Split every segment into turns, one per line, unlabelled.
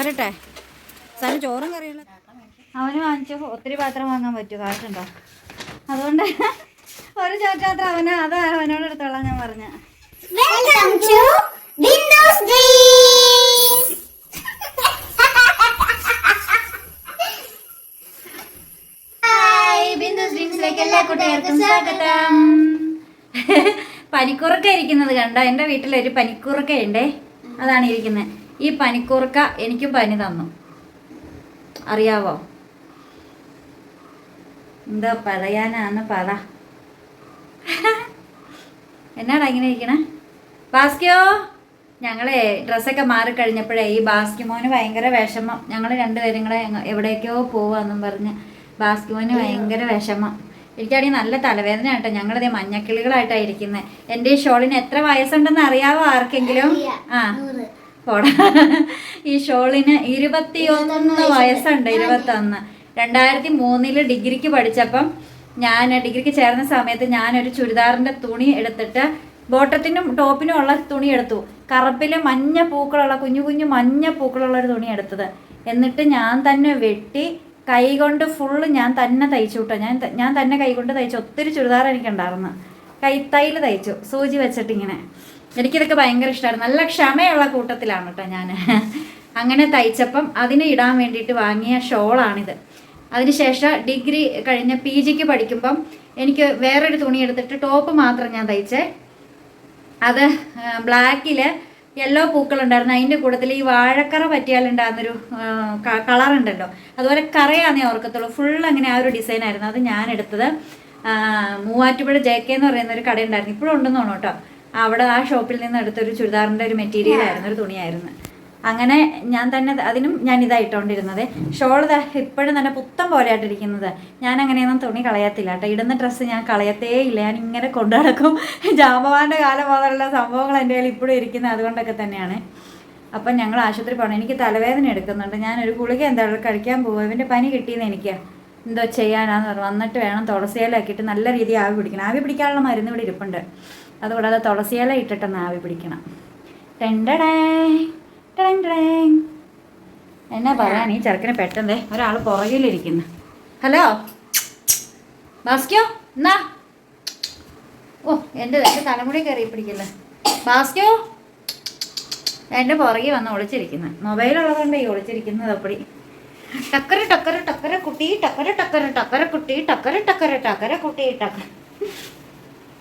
പോരട്ടെ. സാറിന് ചോറും കറിയുള്ള അവന് വാങ്ങിച്ചു ഒത്തിരി പാത്രം വാങ്ങാൻ പറ്റും. കാശുണ്ടോ? അതുകൊണ്ട് ഒരു ചോറ്റാത്രം അവന്. അത് അവനോട് എടുത്തോളാം ഞാൻ പറഞ്ഞ. എല്ലാ കുട്ടികൾക്കും സ്വാഗതം. പനിക്കുറുക്ക ഇരിക്കുന്നത് കണ്ടോ? എന്റെ വീട്ടിലൊരു പനിക്കുറുക്ക ഉണ്ടേ അതാണ് ഇരിക്കുന്നത് ഈ പനിക്കൂർക്ക എനിക്കും പനി തന്നു. അറിയാവോ? എന്താ പറയാനാന്ന് പറ. എന്നാടാ ഇങ്ങനെ ഇരിക്കണേ? ബാസ്കിയോ ഞങ്ങളെ ഡ്രസ്സൊക്കെ മാറിക്കഴിഞ്ഞപ്പോഴേ ഈ ബാസ്കിമോന് ഭയങ്കര വിഷമം. ഞങ്ങൾ രണ്ടുപേരും കൂടെ എവിടേക്കോ പോവാന്നും പറഞ്ഞ് ബാസ്കിമോന് ഭയങ്കര വിഷമം. എനിക്കാണെങ്കിൽ നല്ല തലവേദന കേട്ടോ. ഞങ്ങളിതേ മഞ്ഞക്കിളികളായിട്ടാണ് ഇരിക്കുന്നത് എന്റെ ഈ ഷോളിന് എത്ര വയസ്സുണ്ടെന്ന് അറിയാവോ ആർക്കെങ്കിലും? ആ. പോടാ ഈ ഷോളിന് ഇരുപത്തിയൊന്ന് വയസ്സുണ്ട് ഇരുപത്തൊന്ന്. രണ്ടായിരത്തി മൂന്നിൽ ഡിഗ്രിക്ക് പഠിച്ചപ്പം ഞാൻ ഡിഗ്രിക്ക് ചേർന്ന സമയത്ത് ഞാൻ ഒരു ചുരിദാറിന്റെ തുണി എടുത്തിട്ട് ബോട്ടത്തിനും ടോപ്പിനും ഉള്ള തുണി എടുത്തു. കറുപ്പിൽ മഞ്ഞ പൂക്കളുള്ള കുഞ്ഞു കുഞ്ഞു മഞ്ഞ പൂക്കളുള്ള ഒരു തുണി എടുത്തത്. എന്നിട്ട് ഞാൻ തന്നെ വെട്ടി കൈ കൊണ്ട് ഫുള്ള് ഞാൻ തന്നെ തയ്ച്ചു കേട്ടോ ഞാൻ ഞാൻ തന്നെ കൈ കൊണ്ട് തയ്ച്ചു. ഒത്തിരി ചുരിദാർ എനിക്കുണ്ടായിരുന്നു. കൈത്തൈയിൽ തയ്ച്ചു. സൂചി വെച്ചിട്ട് ഇങ്ങനെ എനിക്കിതൊക്കെ ഭയങ്കര ഇഷ്ടമായിരുന്നു നല്ല ക്ഷമയുള്ള കൂട്ടത്തിലാണ് കേട്ടോ ഞാൻ അങ്ങനെ തയ്ച്ചപ്പം അതിന് ഇടാൻ വേണ്ടിയിട്ട് വാങ്ങിയ ഷോളാണിത്. അതിനുശേഷം ഡിഗ്രി കഴിഞ്ഞ പി ജിക്ക് പഠിക്കുമ്പം എനിക്ക് വേറൊരു തുണി എടുത്തിട്ട് ടോപ്പ് മാത്രം ഞാൻ തയ്ച്ചേ. അത് ബ്ലാക്കിൽ യെല്ലോ പൂക്കളുണ്ടായിരുന്നു. അതിന്റെ കൂട്ടത്തിൽ ഈ വാഴക്കറ പറ്റിയാലുണ്ടാകുന്നൊരു കളർ ഉണ്ടല്ലോ അതുപോലെ കറയാന്നേ ഓർക്കത്തുള്ളൂ. ഫുൾ അങ്ങനെ ആ ഒരു ഡിസൈനായിരുന്നു അത് ഞാൻ എടുത്തത്. മൂവാറ്റുപുഴ ജെ കെ എന്ന് പറയുന്ന ഒരു കടയുണ്ടായിരുന്നു. ഇപ്പോഴും ഉണ്ടെന്ന് തോന്നുന്നു കേട്ടോ. അവിടെ ആ ഷോപ്പിൽ നിന്ന് എടുത്തൊരു ചുരിദാറിന്റെ ഒരു മെറ്റീരിയൽ ആയിരുന്നു ഒരു തുണിയായിരുന്നു. അങ്ങനെ ഞാൻ തന്നെ അതിനും ഞാൻ ഇതായിട്ടോണ്ടിരുന്നത്. ഷോൾ ഇപ്പോഴും തന്നെ പുത്തം പോലെയായിട്ടിരിക്കുന്നത് ഞാൻ അങ്ങനെയൊന്നും തുണി കളയത്തില്ല കേട്ടോ. ഇടുന്ന ഡ്രസ്സ് ഞാൻ കളയത്തേ ഇല്ല. ഞാൻ ഇങ്ങനെ കൊണ്ടുനടക്കും നടക്കും. ജാമ്പവാന്റെ കാലം മുതലുള്ള സംഭവങ്ങൾ എന്റെ കയ്യിൽ ഇപ്പോഴും ഇരിക്കുന്നത് അതുകൊണ്ടൊക്കെ തന്നെയാണ്. അപ്പം ഞങ്ങൾ ആശുപത്രി പോകണം. എനിക്ക് തലവേദന എടുക്കുന്നുണ്ട്. ഞാനൊരു ഗുളിക എന്തായാലും കഴിക്കാൻ പോകും ഇവന്റെ പനി കിട്ടിയെന്ന് എനിക്ക് എന്തോ ചെയ്യാനാന്ന് പറഞ്ഞു. വന്നിട്ട് വേണം തുളസിയിലാക്കിയിട്ട് നല്ല രീതിയിൽ ആവി പിടിക്കണം. ആവി പിടിക്കാനുള്ള മരുന്ന് ഇവിടെ ഇരിപ്പുണ്ട്. അതുകൂടാതെ തുളസിയില ഇട്ടിട്ടൊന്ന് ആവി പിടിക്കണം. എന്നാ പറയാൻ ഈ ചെറുക്കനെ പെട്ടെന്നേ ഒരാൾ പുറകിലിരിക്കുന്നു. ഹലോ? ബാസ്ക്യോ എന്നാ? ഓ എന്റെ എന്റെ തലമുടി കയറി പിടിക്കില്ല ബാസ്ക്യോ? എന്റെ പുറകെ വന്ന് ഒളിച്ചിരിക്കുന്നു. മൊബൈലുള്ളതുകൊണ്ട് ഈ ഒളിച്ചിരിക്കുന്നത് അപ്പടി. ടക്കര ടക്കര ടക്കര കുട്ടി ടക്കര ടക്കര ടക്കര കുട്ടി ടക്കര ടക്കര ടക്കര കുട്ടി ടക്കര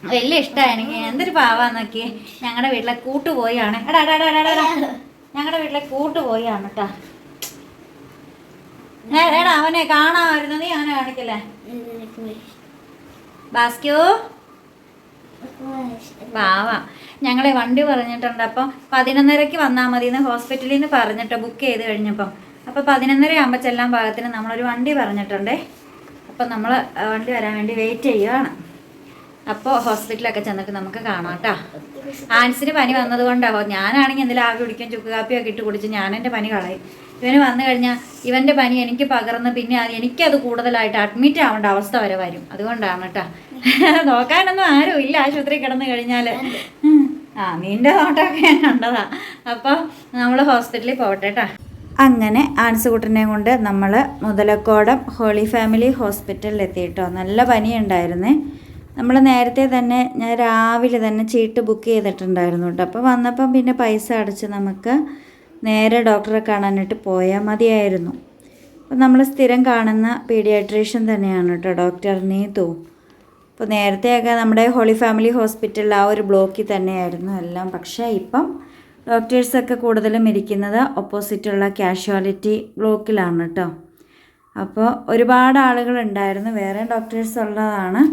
വലിയ ഇഷ്ടമാണ് എന്തൊരു പാവാന്നൊക്കെ ഞങ്ങളുടെ വീട്ടിലെ കൂട്ടു പോയാണ്. ഞങ്ങളുടെ വീട്ടിലെ കേട്ടാ എടാ അവനെ കാണാമായിരുന്നു. നീ അവനെ കാണിക്കല്ലേ? ബാസ്ക്യോ പാവ. ഞങ്ങളെ വണ്ടി പറഞ്ഞിട്ടുണ്ട്. അപ്പം പതിനൊന്നരക്ക് വന്നാൽ മതി എന്ന് ഹോസ്പിറ്റലിൽ നിന്ന് പറഞ്ഞിട്ട് ബുക്ക് ചെയ്ത് കഴിഞ്ഞപ്പം. അപ്പോൾ പതിനൊന്നര ആകുമ്പോൾ ചെല്ലാൻ പാകത്തിന് നമ്മളൊരു വണ്ടി പറഞ്ഞിട്ടുണ്ടേ. അപ്പം നമ്മൾ വണ്ടി വരാൻ വേണ്ടി വെയിറ്റ് ചെയ്യുകയാണ് അപ്പോൾ ഹോസ്പിറ്റലൊക്കെ ചെന്നിട്ട് നമുക്ക് കാണാം കേട്ടോ ആൻസിന് പനി വന്നത് കൊണ്ടാവോ ഞാനാണെങ്കിൽ എന്തെങ്കിലും ആവി കുടിക്കും ചുക്ക് കാപ്പിയൊക്കെ ഇട്ട് കുടിച്ച് ഞാൻ എന്റെ പനി കളയും. ഇവന് വന്നു കഴിഞ്ഞാൽ ഇവന്റെ പനി എനിക്ക് പകർന്ന് പിന്നെ അത് എനിക്കത് കൂടുതലായിട്ട് അഡ്മിറ്റ് ആവേണ്ട അവസ്ഥ വരെ വരും. അതുകൊണ്ടാണ് കേട്ടോ നോക്കാനൊന്നും ആരും ഇല്ല. ആശുപത്രി കിടന്നു കഴിഞ്ഞാൽ ആ നീന്റെ നോട്ടമൊക്കെ ഞാൻ കണ്ടതാ. അപ്പോൾ നമ്മൾ ഹോസ്പിറ്റലിൽ പോകട്ടെ കേട്ടോ അങ്ങനെ ആൻസുകുട്ടനെ കൊണ്ട് നമ്മൾ മുതലക്കോടം ഹോളി ഫാമിലി ഹോസ്പിറ്റലിൽ എത്തിയിട്ടോ നല്ല പനിയുണ്ടായിരുന്നേ. നമ്മൾ നേരത്തെ തന്നെ ഞാൻ രാവിലെ തന്നെ ചീട്ട് ബുക്ക് ചെയ്തിട്ടുണ്ടായിരുന്നു കേട്ടോ. അപ്പോൾ വന്നപ്പം പിന്നെ പൈസ അടച്ച് നമുക്ക് നേരെ ഡോക്ടറെ കാണാനായിട്ട് പോയാൽ മതിയായിരുന്നു. അപ്പോൾ നമ്മൾ സ്ഥിരം കാണുന്ന പീഡിയാട്രീഷ്യൻ തന്നെയാണ് കേട്ടോ ഡോക്ടർ നീതു. അപ്പോൾ നേരത്തെയൊക്കെ നമ്മുടെ ഹോളി ഫാമിലി ഹോസ്പിറ്റലിൽ ആ ഒരു ബ്ലോക്കിൽ തന്നെയായിരുന്നു എല്ലാം. പക്ഷേ ഇപ്പം ഡോക്ടേഴ്സൊക്കെ കൂടുതലും ഇരിക്കുന്നത് ഓപ്പോസിറ്റുള്ള കാഷ്വാലിറ്റി ബ്ലോക്കിലാണ് കേട്ടോ. അപ്പോൾ ഒരുപാട് ആളുകളുണ്ടായിരുന്നു വേറെ ഡോക്ടേഴ്സ് ഉള്ളതാണ്.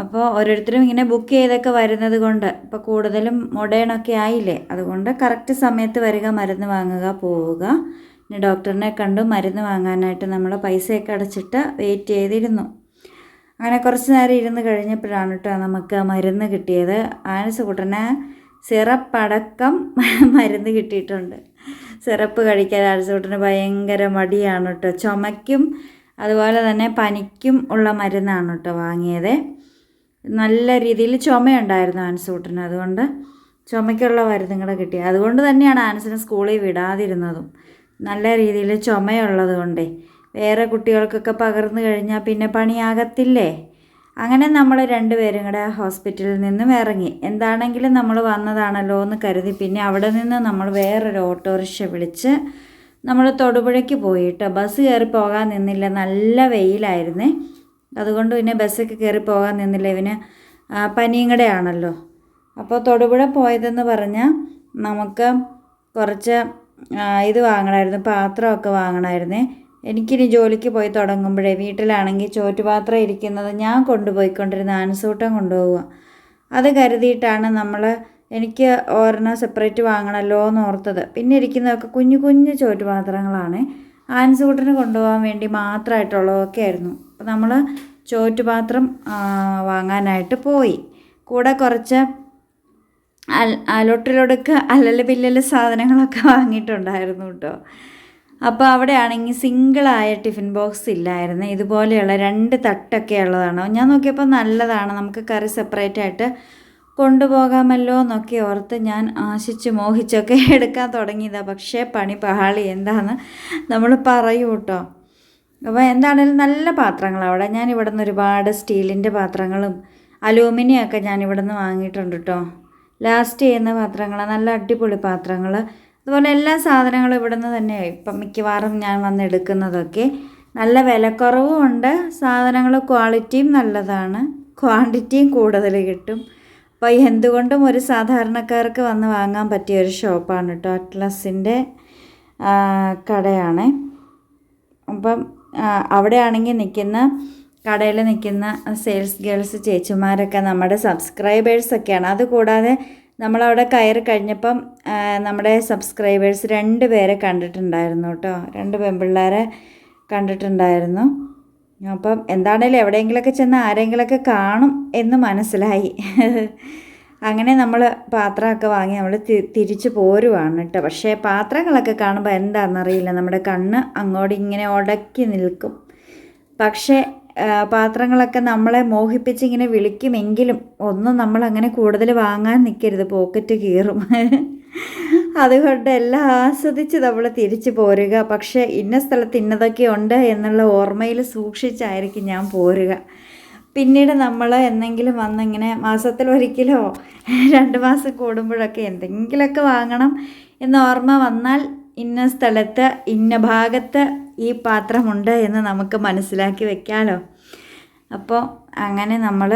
അപ്പോൾ ഓരോരുത്തരും ഇങ്ങനെ ബുക്ക് ചെയ്തൊക്കെ വരുന്നത് കൊണ്ട് ഇപ്പോൾ കൂടുതലും മൊഡേണൊക്കെ ആയില്ലേ? അതുകൊണ്ട് കറക്റ്റ് സമയത്ത് വരിക മരുന്ന് വാങ്ങുക പോവുക. പിന്നെ ഡോക്ടറിനെ കണ്ട് മരുന്ന് വാങ്ങാനായിട്ട് നമ്മൾ പൈസയൊക്കെ അടച്ചിട്ട് വെയിറ്റ് ചെയ്തിരുന്നു. അങ്ങനെ കുറച്ച് നേരം ഇരുന്ന് കഴിഞ്ഞപ്പോഴാണ് കേട്ടോ നമുക്ക് മരുന്ന് കിട്ടിയത്. ആനസ് കുട്ടനെ സിറപ്പ് അടക്കം മരുന്ന് കിട്ടിയിട്ടുണ്ട്. സിറപ്പ് കഴിക്കാൻ ആനസ് കുട്ടന് ഭയങ്കര മടിയാണ് കേട്ടോ. ചുമയ്ക്കും അതുപോലെ തന്നെ പനിക്കും ഉള്ള മരുന്നാണ് കേട്ടോ വാങ്ങിയത്. നല്ല രീതിയിൽ ചുമയുണ്ടായിരുന്നു ആൻസൂട്ടിന്. അതുകൊണ്ട് ചുമയ്ക്കുള്ള മരുന്നുകളെ കിട്ടി. അതുകൊണ്ട് തന്നെയാണ് ആൻസിനെ സ്കൂളിൽ വിടാതിരുന്നതും. നല്ല രീതിയിൽ ചുമയുള്ളത് കൊണ്ടേ. വേറെ കുട്ടികൾക്കൊക്കെ പകർന്നു കഴിഞ്ഞാൽ പിന്നെ പണിയാകത്തില്ലേ? അങ്ങനെ നമ്മൾ രണ്ടുപേരും കൂടെ ഹോസ്പിറ്റലിൽ നിന്നും ഇറങ്ങി. എന്താണെങ്കിലും നമ്മൾ വന്നതാണല്ലോ എന്ന് കരുതി പിന്നെ അവിടെ നിന്ന് നമ്മൾ വേറൊരു ഓട്ടോറിക്ഷ വിളിച്ച് നമ്മൾ തൊടുപുഴയ്ക്ക് പോയിട്ട് ബസ് കയറി പോകാൻ നിന്നില്ല. നല്ല വെയിലായിരുന്നേ. അതുകൊണ്ട് പിന്നെ ബസ്സൊക്കെ കയറി പോകാൻ നിന്നില്ല. ഇവന് പനിയും കൂടെ ആണല്ലോ. അപ്പോൾ തൊടുപുഴ പോയതെന്ന് പറഞ്ഞാൽ നമുക്ക് കുറച്ച് ഇത് വാങ്ങണമായിരുന്നു പാത്രമൊക്കെ വാങ്ങണമായിരുന്നേ എനിക്കിനി ജോലിക്ക് പോയി തുടങ്ങുമ്പോഴേ വീട്ടിലാണെങ്കിൽ ചോറ്റുപാത്രം ഇരിക്കുന്നത് ഞാൻ കൊണ്ടുപോയിക്കൊണ്ടിരുന്ന ആൻസൂട്ടം കൊണ്ടുപോവുക. അത് കരുതിയിട്ടാണ് നമ്മൾ എനിക്ക് ഒരെണ്ണം സെപ്പറേറ്റ് വാങ്ങണമല്ലോ എന്ന് ഓർത്തത്. പിന്നെ ഇരിക്കുന്നതൊക്കെ കുഞ്ഞു കുഞ്ഞു ചോറ്റുപാത്രങ്ങളാണ്. ആൻസൂട്ടിന് കൊണ്ടുപോകാൻ വേണ്ടി മാത്രമായിട്ടുള്ളതൊക്കെ ആയിരുന്നു. അപ്പോൾ നമ്മൾ ചോറ്റുപാത്രം വാങ്ങാനായിട്ട് പോയി. കൂടെ കുറച്ച് അൽ അലൊട്ടിലൊടുക്ക് അല്ലല് പില്ലല് സാധനങ്ങളൊക്കെ വാങ്ങിയിട്ടുണ്ടായിരുന്നു കേട്ടോ അപ്പോൾ അവിടെ ആണെങ്കിൽ സിംഗിളായ ടിഫിൻ ബോക്സ് ഇല്ലായിരുന്നു. ഇതുപോലെയുള്ള രണ്ട് തട്ടൊക്കെ ഉള്ളതാണ്. ഞാൻ നോക്കിയപ്പോൾ നല്ലതാണ്. നമുക്ക് കറി സെപ്പറേറ്റ് ആയിട്ട് കൊണ്ടുപോകാമല്ലോ എന്നൊക്കെ ഓർത്ത് ഞാൻ ആശിച്ച് മോഹിച്ചൊക്കെ എടുക്കാൻ തുടങ്ങിയതാണ് പക്ഷേ പണി പഹാളി എന്താന്ന് നമ്മൾ പറയൂ കേട്ടോ അപ്പോൾ എന്താണേലും നല്ല പാത്രങ്ങൾ അവിടെ. ഞാൻ ഇവിടെ നിന്ന് ഒരുപാട് സ്റ്റീലിന്റെ പാത്രങ്ങളും അലൂമിനിയം ഒക്കെ ഞാൻ ഇവിടെ നിന്ന് വാങ്ങിയിട്ടുണ്ട് കേട്ടോ ലാസ്റ്റ് ചെയ്യുന്ന പാത്രങ്ങൾ നല്ല അടിപൊളി പാത്രങ്ങൾ. അതുപോലെ എല്ലാ സാധനങ്ങളും ഇവിടെ നിന്ന് തന്നെ ഇപ്പം മിക്കവാറും ഞാൻ വന്ന് എടുക്കുന്നതൊക്കെ നല്ല വിലക്കുറവും ഉണ്ട്. സാധനങ്ങൾ ക്വാളിറ്റിയും നല്ലതാണ്. ക്വാണ്ടിറ്റിയും കൂടുതൽ കിട്ടും. അപ്പോൾ എന്തുകൊണ്ടും ഒരു സാധാരണക്കാർക്ക് വന്ന് വാങ്ങാൻ പറ്റിയ ഒരു ഷോപ്പാണ് കേട്ടോ. അറ്റ്ലസിന്റെ കടയാണ്. അപ്പം അവിടെ അവിടെയാണെങ്കിൽ നിൽക്കുന്ന കടയിൽ നിൽക്കുന്ന സെയിൽസ് ഗേൾസ് ചേച്ചിമാരൊക്കെ നമ്മുടെ സബ്സ്ക്രൈബേഴ്സൊക്കെയാണ് അതുകൂടാതെ നമ്മളവിടെ കയറി കഴിഞ്ഞപ്പം നമ്മുടെ സബ്സ്ക്രൈബേഴ്സ് രണ്ട് പേരെ കണ്ടിട്ടുണ്ടായിരുന്നു കേട്ടോ. രണ്ട് പെൺപിള്ളേരെ കണ്ടിട്ടുണ്ടായിരുന്നു. അപ്പം എന്താണേലും എവിടെയെങ്കിലുമൊക്കെ ചെന്ന് ആരെങ്കിലൊക്കെ കാണും എന്ന് മനസ്സിലായി. അങ്ങനെ നമ്മൾ പാത്രമൊക്കെ വാങ്ങി നമ്മൾ തിരിച്ച് പോരുവാണ് കേട്ടോ. പക്ഷേ പാത്രങ്ങളൊക്കെ കാണുമ്പോൾ എന്താണെന്നറിയില്ല നമ്മുടെ കണ്ണ് അങ്ങോട്ട് ഇങ്ങനെ ഉടക്കി നിൽക്കും. പക്ഷേ പാത്രങ്ങളൊക്കെ നമ്മളെ മോഹിപ്പിച്ച് ഇങ്ങനെ വിളിക്കുമെങ്കിലും ഒന്നും നമ്മളങ്ങനെ കൂടുതൽ വാങ്ങാൻ നിൽക്കരുത് പോക്കറ്റ് കീറും. അതുകൊണ്ട് എല്ലാം ആസ്വദിച്ച് നമ്മൾ തിരിച്ചു പോരുക. പക്ഷേ ഇന്ന സ്ഥലത്ത് ഇന്നതൊക്കെ ഉണ്ട് എന്നുള്ള ഓർമ്മയിൽ സൂക്ഷിച്ചായിരിക്കും ഞാൻ പോരുക. പിന്നീട് നമ്മൾ എന്തെങ്കിലും വന്നിങ്ങനെ മാസത്തിൽ ഒരിക്കലോ രണ്ട് മാസം കൂടുമ്പോഴൊക്കെ എന്തെങ്കിലുമൊക്കെ വാങ്ങണം എന്ന ഓർമ്മ വന്നാൽ ഇന്ന സ്ഥലത്ത് ഇന്ന ഭാഗത്ത് ഈ പാത്രമുണ്ട് എന്ന് നമുക്ക് മനസ്സിലാക്കി വെക്കാമല്ലോ അപ്പോൾ അങ്ങനെ നമ്മൾ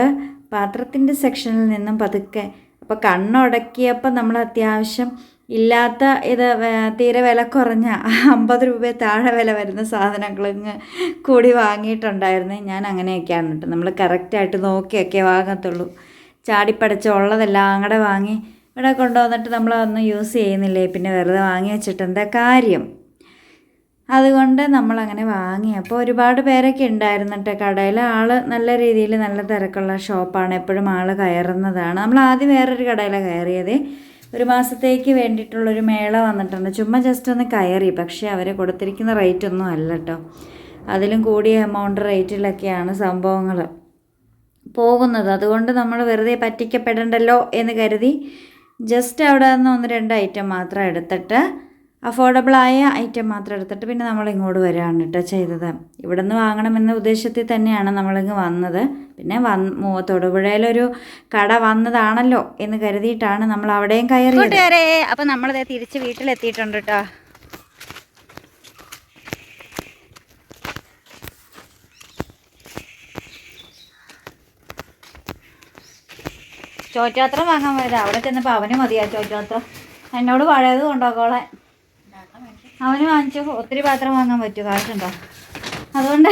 പാത്രത്തിന്റെ സെക്ഷനിൽ നിന്നും പതുക്കെ അപ്പോൾ കണ്ണുടക്കിയപ്പോൾ നമ്മൾ അത്യാവശ്യം ഇല്ലാത്ത ഇത് തീരെ വില കുറഞ്ഞ അമ്പത് രൂപ താഴെ വില വരുന്ന സാധനങ്ങൾ ഇങ്ങ് കൂടി വാങ്ങിയിട്ടുണ്ടായിരുന്നു. ഞാൻ അങ്ങനെയൊക്കെയാണ് കേട്ടോ. നമ്മൾ കറക്റ്റായിട്ട് നോക്കിയൊക്കെ വാങ്ങത്തുള്ളൂ. ചാടിപ്പടച്ച് ഉള്ളതെല്ലാം അങ്ങടെ വാങ്ങി ഇവിടെ കൊണ്ടുവന്നിട്ട് നമ്മളതൊന്നും യൂസ് ചെയ്യുന്നില്ലേ? പിന്നെ വെറുതെ വാങ്ങി വെച്ചിട്ട് എന്താ കാര്യം? അതുകൊണ്ട് നമ്മളങ്ങനെ വാങ്ങി. അപ്പോൾ ഒരുപാട് പേരൊക്കെ ഉണ്ടായിരുന്നു കേട്ടോ. കടയിൽ ആൾ നല്ല രീതിയിൽ നല്ല തിരക്കുള്ള ഷോപ്പാണ് എപ്പോഴും ആൾ കയറുന്നതാണ്. നമ്മൾ ആദ്യം വേറൊരു കടയിലാണ് കയറിയത്. ഒരു മാസത്തേക്ക് വേണ്ടിയിട്ടുള്ളൊരു മേള വന്നിട്ടുണ്ട്. ചുമ്മാ ജസ്റ്റ് ഒന്ന് കയറി. പക്ഷേ അവർ കൊടുത്തിരിക്കുന്ന റേറ്റ് ഒന്നും അല്ല കേട്ടോ അതിലും കൂടിയ എമൗണ്ട് റേറ്റിലൊക്കെയാണ് സംഭവങ്ങൾ പോകുന്നത്. അതുകൊണ്ട് നമ്മൾ വെറുതെ പറ്റിക്കപ്പെടണ്ടല്ലോ എന്ന് കരുതി ജസ്റ്റ് അവിടെ നിന്ന് ഒന്ന് രണ്ട് ഐറ്റം മാത്രം എടുത്തിട്ട് അഫോർഡബിളായ ഐറ്റം മാത്രം എടുത്തിട്ട് പിന്നെ നമ്മൾ ഇങ്ങോട്ട് വരികയാണ് കേട്ടോ ചെയ്തത്. ഇവിടെ നിന്ന് വാങ്ങണമെന്ന ഉദ്ദേശത്തിൽ തന്നെയാണ് നമ്മളിങ്ങ് വന്നത്. പിന്നെ വന്ന് തൊടുപുഴയിലൊരു കട വന്നതാണല്ലോ എന്ന് കരുതിയിട്ടാണ് നമ്മൾ അവിടെയും കൂട്ടുകാരെ അപ്പം നമ്മളിതേ തിരിച്ച് വീട്ടിലെത്തിയിട്ടുണ്ട് കേട്ടോ ചോറ്റാത്രം വാങ്ങാൻ പോയത്. അവിടെ ചെന്നപ്പോൾ അവന് മതിയാ ചോറ്റാത്രം. എന്നോട് പഴയത് കൊണ്ടോക്കോളെ അവന് വാങ്ങിച്ചു ഒത്തിരി പാത്രം വാങ്ങാൻ പറ്റും കാശുണ്ടോ? അതുകൊണ്ട്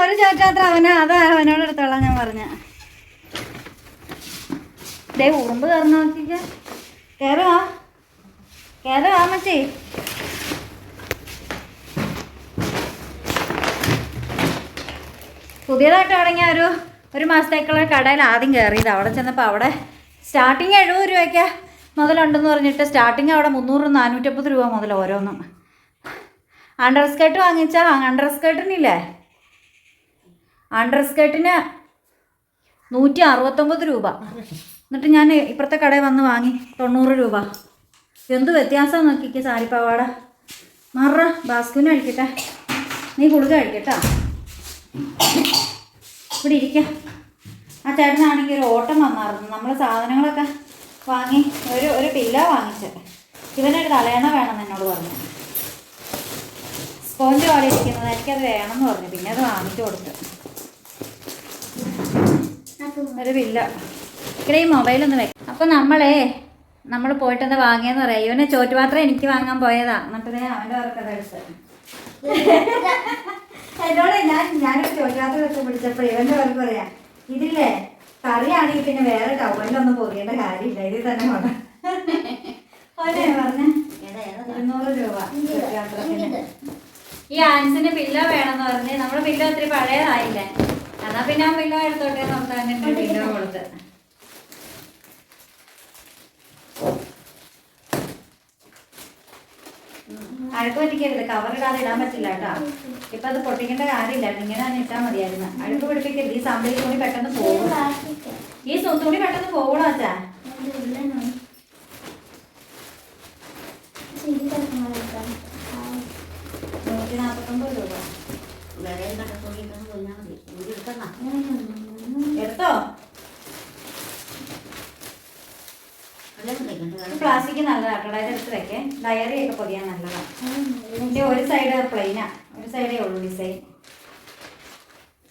ഒരു ചോറ്റാത്രം അവന് അത് അവനോട് എടുത്തോളാം ഞാൻ പറഞ്ഞ. ദേ ഉറുമ്പ് കയറുന്ന നോക്കിക്ക. കയറുവാ കയറുവാ മച്ചി പുതിയതായിട്ട് തുടങ്ങിയ ഒരു ഒരു മാസത്തേക്കുള്ള കടയിൽ ആദ്യം കയറിയത് അവിടെ ചെന്നപ്പോൾ അവിടെ സ്റ്റാർട്ടിങ് എഴുപത് രൂപയ്ക്ക്. മുതലുണ്ടെന്ന് പറഞ്ഞിട്ട് സ്റ്റാർട്ടിങ് അവിടെ മുന്നൂറ് നാനൂറ്റമ്പത് രൂപ മുതൽ ഓരോന്നും. അണ്ടർ സ്കേർട്ട് വാങ്ങിച്ചാൽ അണ്ടർ സ്കേർട്ടിനില്ലേ അണ്ടർ സ്കേർട്ടിന് നൂറ്റി അറുപത്തൊമ്പത് രൂപ. എന്നിട്ട് ഞാൻ ഇപ്പുറത്തെ കടയിൽ വന്ന് വാങ്ങി തൊണ്ണൂറ് രൂപ. എന്ത് വ്യത്യാസം നോക്കിക്ക് സാരിപ്പാവാട മറ ബാസ്കുവിന് കഴിക്കട്ടെ നീ ഗുളിക കഴിക്കട്ടോ. ഇവിടെ ഇരിക്കാം. ആ ചേട്ടനാണെങ്കിൽ ഒരു ഓട്ടം വന്നായിരുന്നു. നമ്മൾ സാധനങ്ങളൊക്കെ വാങ്ങി ഒരു ഒരു പില്ല വാങ്ങിച്ച്. ഇവനൊരു തലയണ വേണമെന്ന് എന്നോട് പറഞ്ഞു. സ്പോഞ്ച് പോലെ ഇരിക്കുന്നത് എനിക്കത് വേണമെന്ന് പറഞ്ഞു. പിന്നെ അത് വാങ്ങിച്ചു കൊടുത്തു. ഒരു പില്ല ഇവിടെ ഈ മൊബൈലൊന്ന് വെക്കാം. അപ്പം നമ്മളേ നമ്മൾ പോയിട്ട് എന്താ വാങ്ങിയെന്ന് പറയാം. ഇവനെ ചോറ്റുപാത്രം എനിക്ക് വാങ്ങാൻ പോയതാ. എന്നിട്ട് ഞാൻ അവന്റെ അവർക്കത് എടുത്ത്. എന്നോട് ഞാൻ ഞാനൊരു ചോറ്റുപാത്രം വെച്ച് പിടിച്ചപ്പോൾ ഇവന്റെ വർക്ക് പറയാ. ഇതില്ലേ? കറിയാണെങ്കിൽ പിന്നെ വേറെ ടവലിലൊന്നും പൊതിയേണ്ട കാര്യമില്ല. ഇതിൽ തന്നെ ഇരുന്നൂറ് രൂപ ഈ ആൻസിന് പില്ല വേണമെന്ന് പറഞ്ഞ് നമ്മുടെ പില്ല ഒത്തിരി പഴയതായില്ലേ? എന്നാ പിന്നെ ആ പില്ല എടുത്തോട്ടെ നമുക്ക് തന്നെ പില്ല കൊടുത്ത്. അഴുക്ക് പറ്റിക്കരുത്. കവർ ഇടാതെ ഇടാൻ പറ്റില്ല കേട്ടോ. ഇപ്പൊ അത് പൊട്ടിക്കേണ്ട കാര്യമില്ല. ഇങ്ങനെ തന്നെ ഇട്ടാൽ മതിയായിരുന്നു. അഴുക്ക് പിടിപ്പിക്കരുത്. ഈ സാമ്പിൾ തുണി പെട്ടെന്ന് പോകും. ഈ തുണി പെട്ടെന്ന് പോകണോ അച്ഛാ? നൂറ്റി നാൽപ്പത്തൊമ്പത് രൂപ എടുത്തോ? പ്ലാസ്റ്റിക് നല്ലതാട്ടോ ഇത് എടുത്ത് വെക്കേ. ഡയറി ഒക്കെ പൊതിയാൻ നല്ലതാണ് ഇതിന്റെ ഒരു സൈഡ് പ്ലെയിനാ. സൈഡേ ഉള്ളൂ ഡിസൈൻ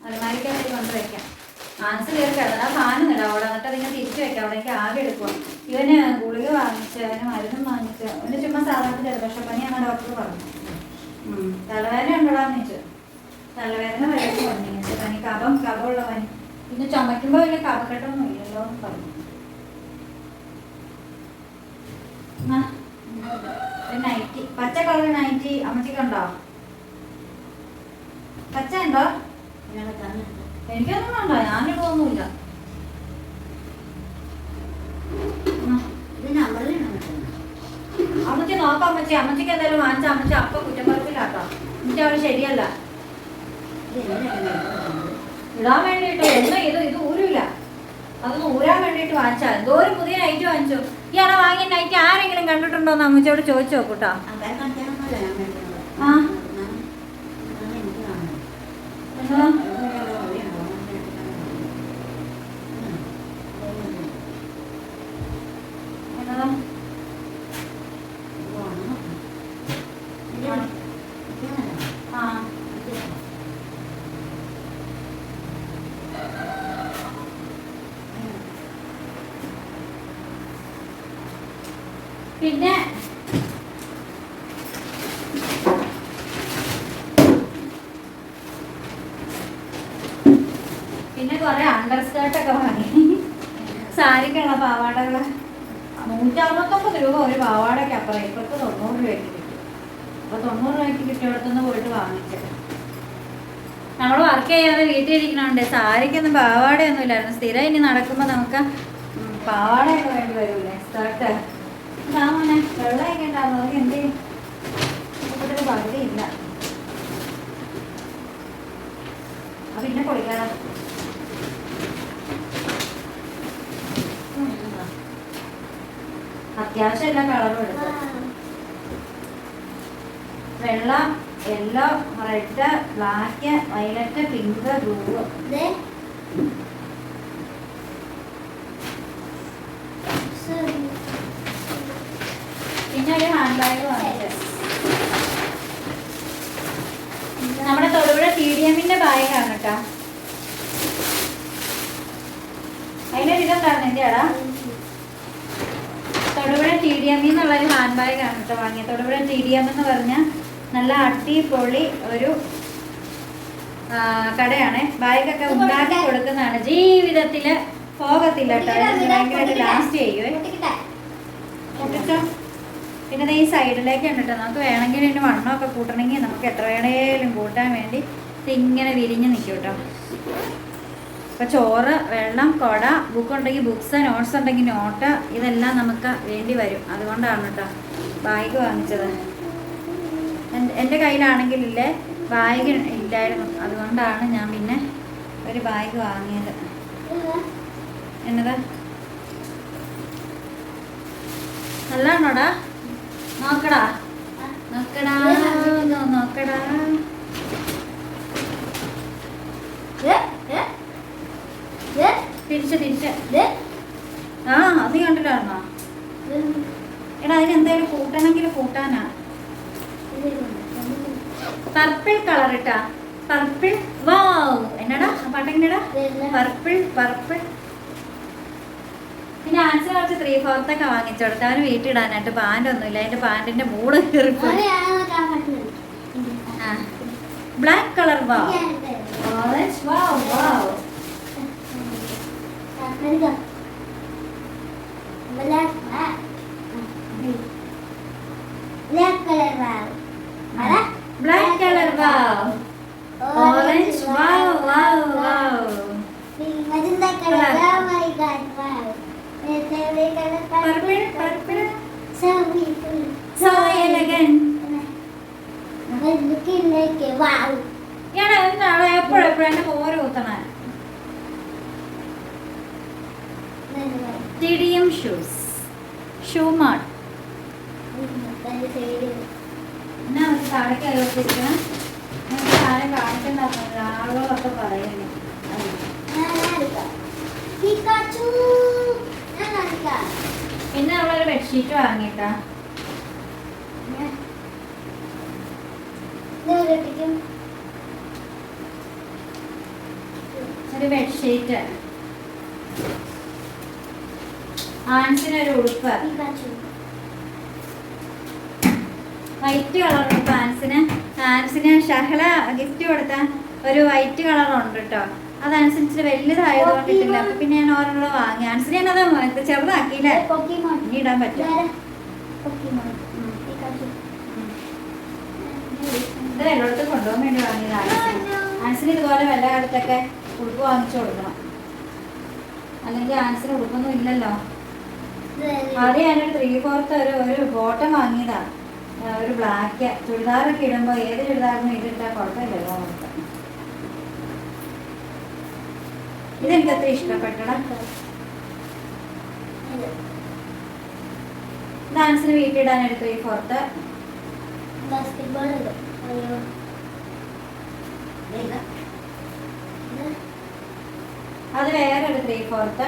അലമാരിക്കകത്ത് കൊണ്ട് വെക്കാം. ആൻസർ കയറി കിടന്നാ ഫാൻ ഇടാം അവിടെ എന്നിട്ട് അതിങ്ങനെ തിരിച്ചു വെക്കാം. അവിടേക്ക് ആകെ എടുക്കുക ഇവന് ഗുളിക വാങ്ങിച്ച് അവന് മരുന്നും വാങ്ങിച്ച്. അവന് ചുമ്മാ സാധാരണ ജലദോഷപ്പനിയാണ് ഡോക്ടർ പറഞ്ഞു. തലവേദന ഉണ്ടോടാന്ന് ചോദിച്ചു. തലവേദന വരച്ച് പറഞ്ഞു പനി കഫം കഫമുള്ള പനി പിന്നെ ചുമയ്ക്കുമ്പോൾ വലിയ കഫക്കെട്ടൊന്നും ഇല്ലല്ലോ എന്ന് പറഞ്ഞു. ആ, നൈറ്റി പച്ച കളർ നൈറ്റി അമ്മച്ചിക്കുണ്ടോ പച്ച ഉണ്ടോ എനിക്കൊന്നും വേണ്ട ഞാനിടൊന്നുമില്ല അമ്മച്ചി നോക്കാം അമ്മച്ചി അമ്മച്ചിക്ക് എന്തായാലും വാങ്ങിച്ച അമ്മച്ചി അപ്പ കുറ്റപ്പറപ്പില്ലാട്ടോ അവൾ ശരിയല്ല. ഇടാൻ വേണ്ടിയിട്ട് ഒന്നും ഇത് ഇത് ഊരില്ല അതൊന്ന് ഊരാൻ വേണ്ടിയിട്ട് വാങ്ങിച്ചാ എന്തോ ഒരു പുതിയ നൈറ്റ് വാങ്ങിച്ചു. ഇയാളെ വാങ്ങിയ നൈറ്റ് ആരെങ്കിലും കണ്ടിട്ടുണ്ടോ എന്ന് അമ്മച്ചിയോട് ചോദിച്ചു നോക്കൂട്ടോ. ആ. എന്നതാ? എന്നതാ? ആ പിന്നെ പിന്നെ കുറെ അണ്ടർ സ്കേർട്ടൊക്കെ വാങ്ങി സാരിക്കുള്ള പാവാടകൾ? നൂറ്ററുപത്തൊമ്പത് രൂപ ഒരു പാവാടയ്ക്ക് അപ്പുറം. ഇപ്പോഴത്തെ തൊണ്ണൂറ് രൂപയ്ക്ക് കിട്ടും. അപ്പൊ തൊണ്ണൂറ് രൂപയ്ക്ക് കിട്ടിയിടത്തുനിന്ന് പോയിട്ട് വാങ്ങിച്ചത് നമ്മൾ വർക്ക് ചെയ്യാതെ വീട്ടിൽ ഇരിക്കണോണ്ട് സാരിക്കൊന്നും പാവാടയൊന്നും ഇല്ലായിരുന്നു. സ്ഥിരം ഇനി നടക്കുമ്പോൾ നമുക്ക് പാവാടയൊക്കെ വേണ്ടി വരൂലേ? സ്കേർട്ട് മോനെ വെള്ളമൊക്കെ അതൊക്കെ എന്ത് ഇപ്പോഴത്തെ പകുതിയില്ല. അത് പിന്നെ കൊടുക്കാതെ അത്യാവശ്യം എല്ലാ കളറും എടുത്തു വെള്ള yellow red black violet pink blue പിന്നെ ഒരു ഹാൻഡ് ബാഗ് വാങ്ങിയത് നമ്മുടെ തൊടുപുഴ ടി ഡി എമ്മിന്റെ ബാഗാണ് കേട്ടോ ഇതുണ്ടായിരുന്നു എന്റെ അടാ തൊടുപുഴ ടി ഡി എം എന്നുള്ളൊരു ഹാൻഡ് ബാഗാണ് കേട്ടോ വാങ്ങിയത്. തൊടുപുഴ ടി ഡി എം എന്ന് പറഞ്ഞാൽ നല്ല അടിപൊളി ഒരു ആ, കടയാണ്. ബാഗൊക്കെ ഉണ്ടാക്കി കൊടുക്കുന്നതാണ്. ജീവിതത്തിൽ പോകത്തില്ല കേട്ടോ. ഭയങ്കര ഭയങ്കരമായിട്ട് ലാസ്റ്റ് ചെയ്യുവേ. പിന്നെ ഈ സൈഡിലേക്ക് ഉണ്ട് കേട്ടോ. നമുക്ക് വേണമെങ്കിൽ ഇതിന് വണ്ണമൊക്കെ കൂട്ടണമെങ്കിൽ നമുക്ക് എത്ര വേണേലും കൂട്ടാൻ വേണ്ടി ഇതിങ്ങനെ ഇങ്ങനെ വിരിഞ്ഞ് നിൽക്കും കേട്ടോ. ഇപ്പൊ ചോറ് വെള്ളം കൊട ബുക്ക് ഉണ്ടെങ്കിൽ ബുക്സ് നോട്ട്സ് ഉണ്ടെങ്കിൽ നോട്ട് ഇതെല്ലാം നമുക്ക് വേണ്ടി വരും. അതുകൊണ്ടാണ് കേട്ടോ ബാഗ് വാങ്ങിച്ചത്. എൻ- എന്റെ കയ്യിലാണെങ്കിലില്ലേ ബാഗ് ഇല്ലായിരുന്നു. അതുകൊണ്ടാണ് ഞാൻ പിന്നെ ഒരു ബാഗ് വാങ്ങിയത്. എന്നതാ? നല്ലാണോടാ നോക്കടാ. നോക്കടാ. നോക്കടാ. തിരിച്ച് തിരിച്ച്
ദേ,
ആ അത് കണ്ടിട്ടായിരുന്നോ. എടാ അതിന് എന്തായാലും കൂട്ടണമെങ്കിൽ കൂട്ടാനാ. പർപ്പിൾ കളർ ഇട്ടാ. പർപ്പിൾ വാവ് എന്നടാ? പാട്ടെങ്ങനെടാ പർപ്പിൾ പർപ്പിൾ പിന്നെ ആൻസർ കുറച്ച് ത്രീ ഫോർത്ത് ഒക്കെ വാങ്ങിച്ചു കൊടുത്തു. അവന് വീട്ടിടാനായിട്ട് പാന്റ് ഒന്നുമില്ല. അതിന്റെ പാൻറിന്റെ മൂട് black colour wow orange wow wow மிருகம்
black mat black color wow mala
black color wow orange wow wow wow
magenta color oh my god wow favorite color
purple purple
so beautiful
so elegant
I was looking like a wow
ஏன்னா வந்து அவன் எப்போ எப்போ எனக்கு ஒவ்வொரு ஊத்தினான் M shoes shoe
mall.
പിന്നെ നമ്മളൊരു ബെഡ്ഷീറ്റ് വാങ്ങിട്ടാ. ഒരു ബെഡ്ഷീറ്റ് ആൻസിനൊരു ഉടുപ്പ്.
വൈറ്റ്
വൈറ്റ് ഉടുപ്പ് ആൻസിന്. ആൻസിന് ഷഹല ഗിഫ്റ്റ് കൊടുത്ത ഒരു വൈറ്റ് കളർ ഉണ്ട് കേട്ടോ. അതനുസരിച്ച് വലുതായതുകൊണ്ട് കിട്ടില്ല. അപ്പൊ പിന്നെ ഞാൻ ഓരോന്നും വാങ്ങി. ആൻസിന് ഞാൻ അത് ഇത് ചെറുതാക്കിയില്ലേ. ഇനി ഇടാൻ പറ്റും. ഇത് എല്ലായിടത്തും കൊണ്ടുപോകാൻ വേണ്ടി വാങ്ങിയതാണ് ആൻസിന്. ഇതുപോലെ വല്ല കാലത്തൊക്കെ ഉടുപ്പ് വാങ്ങിച്ചു കൊടുക്കണം. അല്ലെങ്കിൽ ആൻസിന് ഉടുപ്പൊന്നും ഇല്ലല്ലോ. ആദ്യം ഞാൻ ത്രീ ഫോർത്ത് ഒരു ഒരു ബോട്ടം വാങ്ങിയതാണ് ഒരു ബ്ലാക്ക് ചുരിദാറൊക്കെ ഇടുമ്പോൾ ഏത് ചുരിദാറിനും ഇതിട്ടാൽ കുഴപ്പമില്ലല്ലോ നമുക്ക് ഇതെനിക്ക് അത്ര
ഇഷ്ടപ്പെട്ടണം.
ഡാൻസിന് വീട്ടിലിടാൻ ഒരു ത്രീ ഫോർത്ത്
ബാസ്കറ്റ്ബോൾ.
അത് വേറെ ഒരു ത്രീ ഫോർത്ത്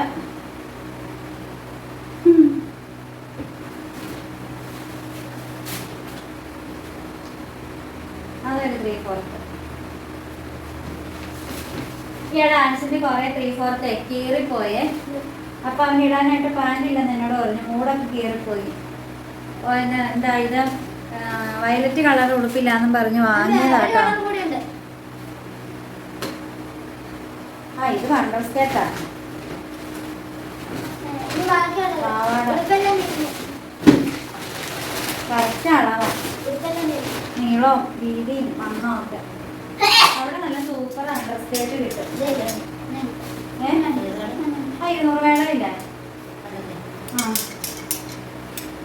അതൊരു ത്രീ ഫോർത്ത് ഈ ആൻസിന്റെ കുറെ ത്രീ ഫോർത്ത് കീറിപ്പോയേ. അപ്പൊ അവൻ ഇടാനായിട്ട് പാന്റ് ഇല്ലെന്ന് എന്നോട് പറഞ്ഞു മൂടൊക്കെ കീറിപ്പോയി. എന്താ ഇത്? വയലറ്റ് കളർ ഉടുപ്പില്ലാന്നും പറഞ്ഞു വാങ്ങിയതാട്ടോ. ആ ഇത് വണ്ടർ.
ഉടുപ്പെല്ലാം
കറക്റ്റ്
തീർന്നു.
നീളവും വീതിയും മണ്ണവും ഒക്കെ. അവിടെ നല്ല സൂപ്പർ അണ്ടർസ്റ്റേറ്റ് കിട്ടും. ആ ഇരുന്നൂറ് വേണമില്ല ആ.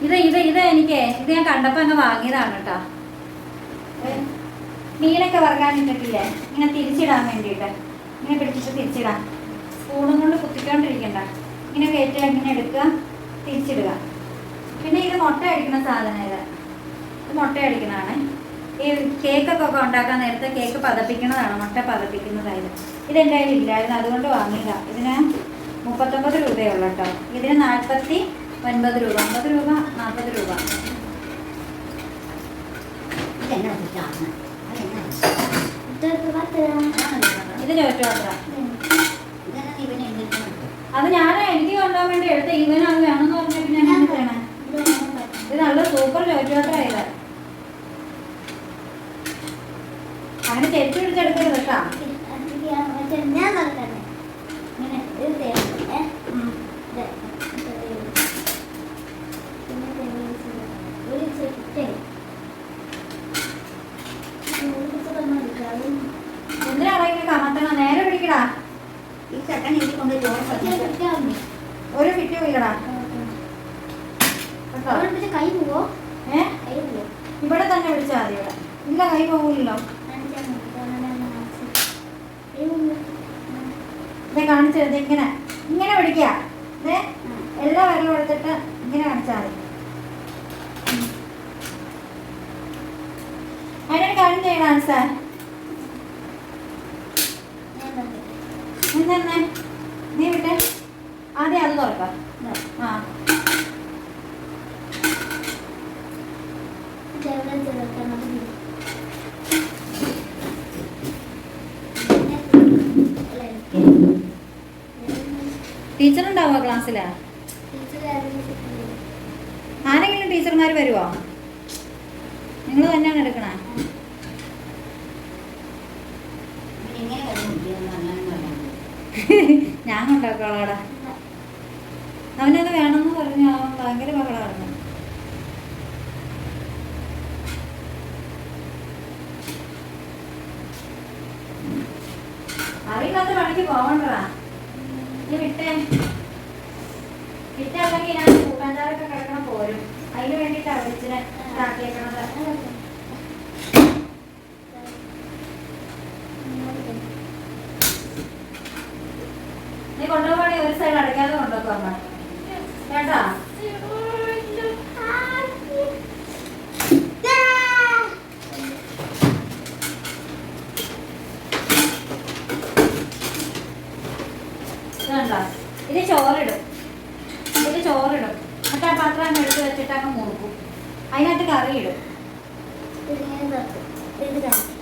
ഇത് ഇത് ഇത് എനിക്ക്. ഇത് ഞാൻ കണ്ടപ്പോ അങ്ങ് വാങ്ങിയതാണ് കേട്ടോ. മീനൊക്കെ വറക്കാനിട്ടിട്ടില്ലേ ഇങ്ങനെ തിരിച്ചിടാൻ വേണ്ടിയിട്ട്. ഇങ്ങനെ പിടിച്ചിട്ട് തിരിച്ചിടാം. സ്പൂണും കൊണ്ട് കുത്തിക്കൊണ്ടിരിക്കണ്ട. ഇങ്ങനെ കയറ്റുക ഇങ്ങനെ എടുക്കുക തിരിച്ചിടുക. പിന്നെ ഇത് മുട്ട അടിക്കുന്ന സാധനം ഇത് മുട്ട അടിക്കുന്നതാണ്. ഈ കേക്കൊക്കെ ഒക്കെ ഉണ്ടാക്കാൻ നേരത്തെ കേക്ക് പതപ്പിക്കുന്നതാണ് മുട്ട പതപ്പിക്കുന്നതായത്. ഇതെന്റെ കയ്യിൽ ഇല്ലായിരുന്നു അതുകൊണ്ട് വാങ്ങില്ല ഇതിന് മുപ്പത്തൊമ്പത് രൂപയുള്ളൂ കേട്ടോ. ഇതിന് നാൽപ്പത്തി ഒൻപത് രൂപ അമ്പത് രൂപ നാൽപ്പത് രൂപ. ഇത് ചോറ്റുപാത്രം. അത് ഞാൻ എനിക്ക് കൊണ്ടുപോകാൻ വേണ്ടി എടുത്ത. ഇവനാണ് അത് വേണമെന്ന് പറഞ്ഞ പിന്നെ ഞാൻ എന്ത് ചെയ്യണേ
ഇത് ഞാൻ പത്ത്.
ഇത് നല്ല സൂപ്പർ ചോറ്റുപാത്രം ഇത് അങ്ങനെ ചെരിച്ച് പിടിച്ചെടുക്കരുത് കേട്ടോ
അതിലേക്ക് ഞാൻ മറ്റേ ഞാൻ നടക്കട്ടെ. ഇങ്ങനെ ഇത് തേക്കണം. ഏ?
ഉം.
ഇത്. ഇത് തേക്കണം. പിന്നെ തേക്കണം. ഒരു ചെറ്റേ. ഒരു ചെറ്റ എടുക്കാം.
എന്തിനാണ് ഇങ്ങനെ കമത്തണം നേരെ പിടിക്കടാ
ഇച്ചിരി പിടിക്കാൻ മതി.
ഒരു ഫിറ്റ് വീടാ കേട്ടോ
അവിടെ പിടിച്ച് കൈ പോവോ
ഏ
കൈ പോവോ
ഇവിടെ തന്നെ പിടിച്ചാൽ മതി ഇവിടെ ഇല്ല കൈ പോകില്ലല്ലോ
കാണിച്ചാൽ മതി. ഇതാണ് ഞാൻ കാണിച്ചത്. കൈ പോവോ?
ഇതേ കാണിച്ചത് ഇങ്ങനെ ഇങ്ങനെ പിടിക്കുക ഇതേ
ആ.
എല്ലാ വിരലും എടുത്തിട്ട് ഇങ്ങനെ കാണിച്ചാൽ മതി അതിനൊരു കാര്യം കുഞ്ഞെ ഡാൻസ്
ഞാൻ നോക്കട്ടെ.
നിന്നെ നീ വിട്ടെ? ആദ്യം അത് തുറക്കാം. ആ. ടീച്ചർ ഉണ്ടാവുമോ ക്ലാസ്സിൽ.
ആരെങ്കിലും
ടീച്ചർമാർ വരുവോ? നിങ്ങൾ തന്നെയാണ് എടുക്കണേ
ഇങ്ങനെ വരുന്നു അങ്ങനെ പറയാം
ഞാൻ ഉണ്ടാക്കോളാടാ അവനത് വേണമെന്ന് പറഞ്ഞു അവൻ ഭയങ്കര ബഹളമായിരുന്നു. അറിയില്ലാത്ത പണിക്ക് പോവണ്ടടാ. നീ വിട്ടേ. വിട്ടേ അല്ലെങ്കിൽ ഞാൻ കൂട്ടാഞ്ചാറൊക്കെ കിടക്കണം പോരും. അതിന് വേണ്ടിയിട്ടാണ് വിളിച്ചിനെ ഇതാക്കിയേക്കണത് നീ കൊണ്ടുപോകണേ ഒരു സൈഡ് അടയ്ക്കാതെ കൊണ്ടുപോക്കോ അമ്മ കേട്ടാ ഇത് കണ്ടോ ഇത് ചോറിടും ഇതിൽ ചോറിടും എന്നിട്ട് ആ പാത്രം അങ്ങ് എടുത്ത് വെച്ചിട്ട് അങ്ങ് മുറുക്കും അതിനകത്ത് കറി ഇടും
ഇതിങ്ങനെ തുറക്കും. ഇത് കാണിക്കും.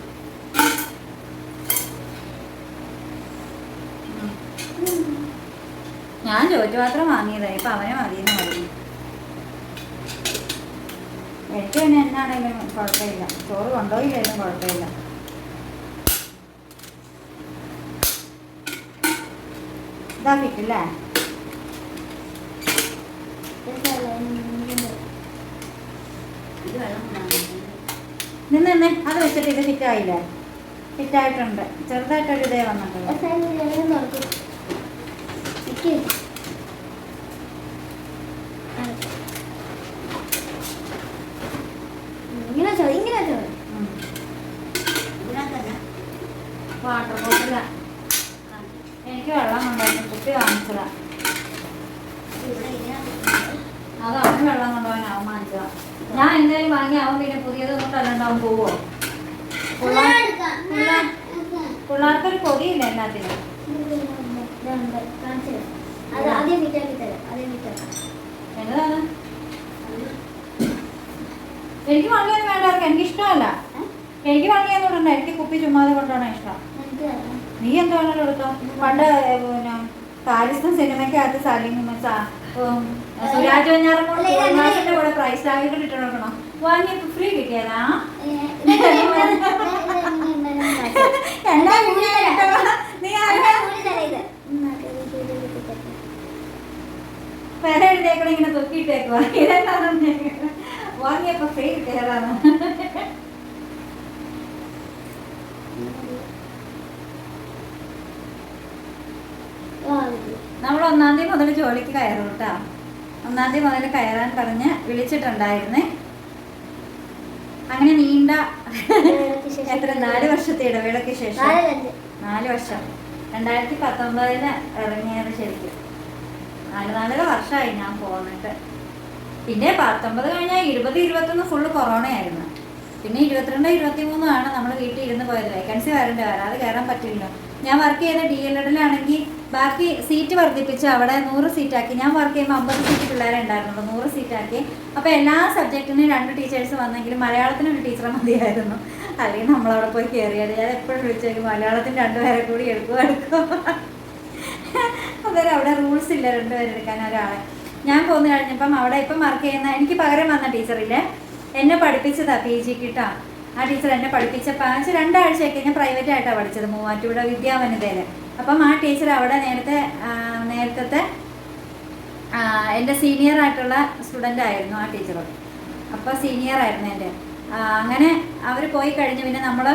ഞാൻ ചോറ്റു പാത്രം വാങ്ങിയതാ അതിന് മതി എനിക്ക് പിന്നെ എന്നാണെങ്കിലും കുഴപ്പമില്ല. ചോറ് കൊണ്ടുപോയില്ലെങ്കിലും കുഴപ്പമില്ല. ഇതാ കിട്ടില്ലേ?
ഇത് സലാഡ് ഇങ്ങനെ
ഇത് വെള്ളം കൊണ്ടാണ്
നിന്ന്. തന്നെ അത് വെച്ചിട്ട് ഇത് ഫിറ്റായില്ലേ ഫിറ്റായിട്ടുണ്ട് ചെറുതായിട്ടൊരു ഇതേ വന്നിട്ടുള്ളൂ
അവസാനം ഇതിങ്ങനെ തുറക്കും. നിക്ക്. ആ. ഇങ്ങനെ ചോ ഇങ്ങനെ ചോ
ഉം.
ഇതിനകത്തന്നെ
വാട്ടർ ബോട്ടില എനിക്ക് വെള്ളം കൊണ്ടുവന്നു കുപ്പി വാങ്ങിച്ചതാ
ഇവിടെ ഇതിനകത്ത്
അത് അവന് വെള്ളം കൊണ്ടുപോകാൻ അവൻ വാങ്ങിച്ചതാ ഞാൻ എന്തായാലും വാങ്ങി അവൻ പിന്നെ പുതിയത് കൊണ്ടല്ലാണ്ട് അവൻ പോവോ പിള്ളേർ പിള്ളേർ പിള്ളേർക്കൊരു കൊതിയില്ല എല്ലാത്തിനും
ഇതുണ്ട്. കാണിച്ചു തരാം. അത് ആദ്യം ഫിറ്റാക്കി തരാം ആദ്യം ഫിറ്റാക്കാം
എന്നതാണ് എനിക്ക് വള്ളിയൊന്നും വേണ്ടാർക്ക് എനിക്ക് ഇഷ്ടമല്ല എനിക്ക് വള്ളിയൊന്നും ഇടണ്ട എനിക്ക് കുപ്പി ചുമ്മാതെ കൊണ്ടുപോകണ ഇഷ്ടം
എനിക്ക് തരാം.
നീ എന്താ വേണേലും എടുത്തോ പണ്ട് ഏ, പിന്നെ കാരിസ്ഥം സിനിമയ്ക്കകത്ത് സലീം സുരാജ് വഞ്ഞാറും കൂടെ പ്രൈസ് ആയിട്ട് കൊടുക്കണം വാങ്ങിയപ്പോ ഫ്രീ കിട്ടിയതാ. പെര എഴുതേക്കണ ഇങ്ങനെ തൊക്കിയിട്ടേക്കുവാ ഇതെന്താണ് വാങ്ങിയപ്പോ ഫ്രീ കിട്ടിയതാണ്
ആ, ഇത്.
നമ്മൾ ഒന്നാം തീയതി മുതൽ ജോലിക്ക് കയറും കേട്ടോ ഒന്നാം തീയതി മുതൽ കയറാൻ പറഞ്ഞ് വിളിച്ചിട്ടുണ്ടായിരുന്നേ. അങ്ങനെ നീണ്ട എത്ര നാല് വർഷത്തെ ഇടവേളക്ക് ശേഷം.
നാല്
വർഷം. രണ്ടായിരത്തി പത്തൊമ്പതിന് ഇറങ്ങിയത് ശരിക്കും. നാല് നാലര വർഷമായി ഞാൻ പോന്നിട്ട്. പിന്നെ പത്തൊമ്പത് കഴിഞ്ഞാൽ ഇരുപത് ഇരുപത്തൊന്ന് ഫുള്ള് കൊറോണയായിരുന്നു പിന്നെ ഇരുപത്തിരണ്ട് ഇരുപത്തി മൂന്നാണ് നമ്മൾ വീട്ടിൽ ഇരുന്ന് പോയത്. വേക്കൻസി വരേണ്ട വരാം അത് കയറാൻ പറ്റില്ല ഞാൻ വർക്ക് ചെയ്ത ഡി എൽ എഡിലാണെങ്കിൽ ബാക്കി സീറ്റ് വർദ്ധിപ്പിച്ച് അവിടെ നൂറ് സീറ്റാക്കി ഞാൻ വർക്ക് ചെയ്യുമ്പോൾ അമ്പത് സീറ്റ് പിള്ളേരെ ഉണ്ടായിരുന്നുള്ളൂ നൂറ് സീറ്റാക്കി അപ്പോൾ എല്ലാ സബ്ജക്റ്റിനും രണ്ട് ടീച്ചേഴ്സ് വന്നെങ്കിലും മലയാളത്തിന് ഒരു ടീച്ചറെ മതിയായിരുന്നു. അല്ലെങ്കിൽ നമ്മളവിടെ പോയി കയറിയത് ഞാൻ എപ്പോഴും വിളിച്ചേക്കും മലയാളത്തിന് രണ്ടുപേരെ കൂടി എടുക്കുക എടുക്കുക അന്നേരം അവിടെ റൂൾസ് ഇല്ല രണ്ടുപേരെടുക്കാൻ ഒരാളെ. ഞാൻ പോന്നു കഴിഞ്ഞപ്പം അവിടെ ഇപ്പം വർക്ക് ചെയ്യുന്ന എനിക്ക് പകരം വന്ന ടീച്ചറില്ലേ എന്നെ പഠിപ്പിച്ചതാ പി ജി കിട്ടാ ആ ടീച്ചർ എന്നെ പഠിപ്പിച്ചപ്പോൾ ആ വെച്ചാൽ രണ്ടാഴ്ചയൊക്കെ ഞാൻ പ്രൈവറ്റ് ആയിട്ടാണ് പഠിച്ചത് മൂവാറ്റുപുഴ വിദ്യാവനിതയിൽ അപ്പം ആ ടീച്ചർ അവിടെ നേരത്തെ നേരത്തെ എന്റെ സീനിയർ ആയിട്ടുള്ള സ്റ്റുഡന്റ് ആയിരുന്നു ആ ടീച്ചർ. അപ്പോൾ സീനിയർ ആയിരുന്നു എന്റെ അങ്ങനെ അവർ പോയി കഴിഞ്ഞ് പിന്നെ നമ്മൾ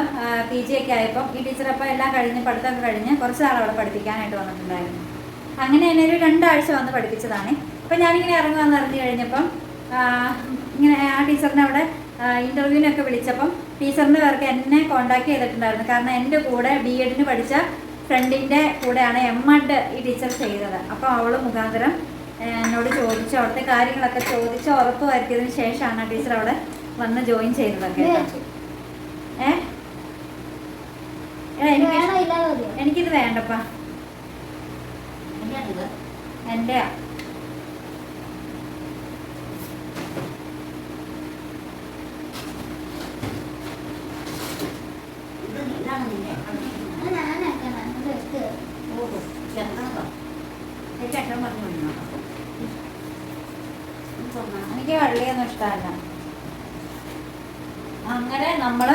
പി ജി ഒക്കെ ആയപ്പോൾ ഈ ടീച്ചർ അപ്പോൾ എല്ലാം കഴിഞ്ഞ് പഠിത്തമൊക്കെ കഴിഞ്ഞ് കുറച്ച് നാൾ അവിടെ പഠിപ്പിക്കാനായിട്ട് വന്നിട്ടുണ്ടായിരുന്നു. അങ്ങനെ എന്നെ ഒരു രണ്ടാഴ്ച വന്ന് പഠിപ്പിച്ചതാണ്. അപ്പം ഞാനിങ്ങനെ ഇറങ്ങുവാന്ന് അറിഞ്ഞു കഴിഞ്ഞപ്പം ഇങ്ങനെ ആ ടീച്ചറിനെ അവിടെ ഇന്റർവ്യൂവിനൊക്കെ വിളിച്ചപ്പം ടീച്ചറിന്റെ പേർക്ക് എന്നെ കോണ്ടാക്ട് ചെയ്തിട്ടുണ്ടായിരുന്നു. കാരണം എന്റെ കൂടെ ബി എഡിന് പഠിച്ച ഫ്രണ്ടിന്റെ കൂടെയാണ് എം എഡ് ഈ ടീച്ചർ ചെയ്തത്. അപ്പോൾ അവൾ മുഖാന്തരം എന്നോട് ചോദിച്ചു. അവിടുത്തെ കാര്യങ്ങളൊക്കെ ചോദിച്ച് ഉറപ്പ് വരുത്തിയതിന് ശേഷമാണ് ആ ടീച്ചർ അവിടെ വന്ന് ജോയിൻ ചെയ്തതൊക്കെ
ഇത്
കേട്ടോ.
വെച്ചു.
ഏ? എടാ, എനിക്ക്
വേണോ ഇല്ലാതെ മതിയോ?
എനിക്കിത് വേണ്ടപ്പാ.
എന്റെയാ.
എന്റെ
ഇത് ഇതാണ് നിന്റെ അവിടെ
അത് ഞാനാക്കണം അത് എടുത്ത്
ഓഹോ ചെറുക്കണതോ ചേച്ചി അച്ഛൻ പറഞ്ഞു വിടണോ
എനിക്ക് വള്ളിയൊന്നും ഇഷ്ടമല്ല അങ്ങനെ നമ്മൾ